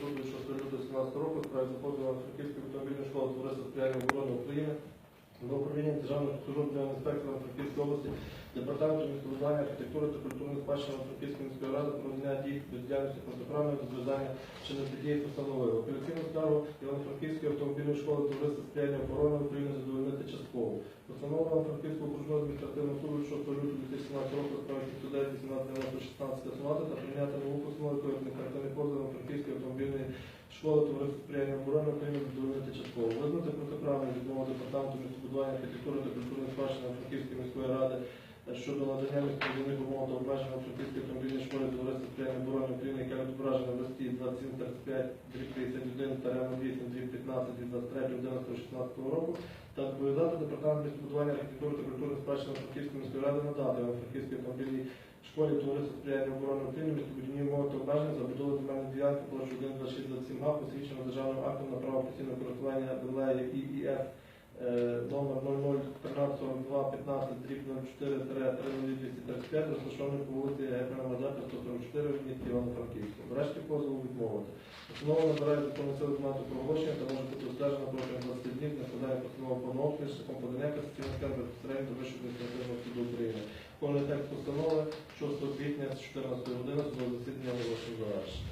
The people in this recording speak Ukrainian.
суду 6 лютого 2017 року справі заходила Франківської автомобільної школи товариства сприяння оборони України до управління Державного службового інспектора Франківської області, департаменту містобудування, архітектури та культурної спадщини Франківської міської ради про надання дій до діяльності протиправного зобов'язання чи не дії постановили. Апеляційну скаргу Івано-Франківської автомобільної школи товариства сприяння оборони України задовольнити частково. Постанова Івано-Франківського окружного адміністративного суду 6 лютого 2017 року справи 509 18 16 сонати та прийняти нову постанову, якою адміністративний позов Івано-Франківської автомобільної школи товариства оборони України дозволити частково. Визнати протиправну відмову департаменту містобудування, архітектури та культурної спадщини Франківської міської ради щодо надання містобудівних умов та обмеження Франківської автомобільної школи товариства оборони України, яке відображено в листі 2735 31 та 8 15 від 23 11 16 року та зобов'язати департамент містобудування, архітектури та культурної спадщини Франківської міської ради надати Франківській автомобільній школі товариства сприяння оборони України містобудівні умови та обмеження за будову земельної ділянки площу 12627 га, посвідчено державним актом на право постійного користування Белеї ІІФ номер 001342 15 дріб 04 235 розташований по вулиці Гетьмана Мазепи 144 в місті Івано-Франківську. Врешті позову відмовити. Постанова набирає законну силу проголошення та може бути оскаржена протягом 20 днів на складання постанови повноваження шляхом подання касаційного скарги безпосередньо до Вищого адміністративного суду України. Повний текст постанови 6 квітня з 14 години до засідання оголошення завершення.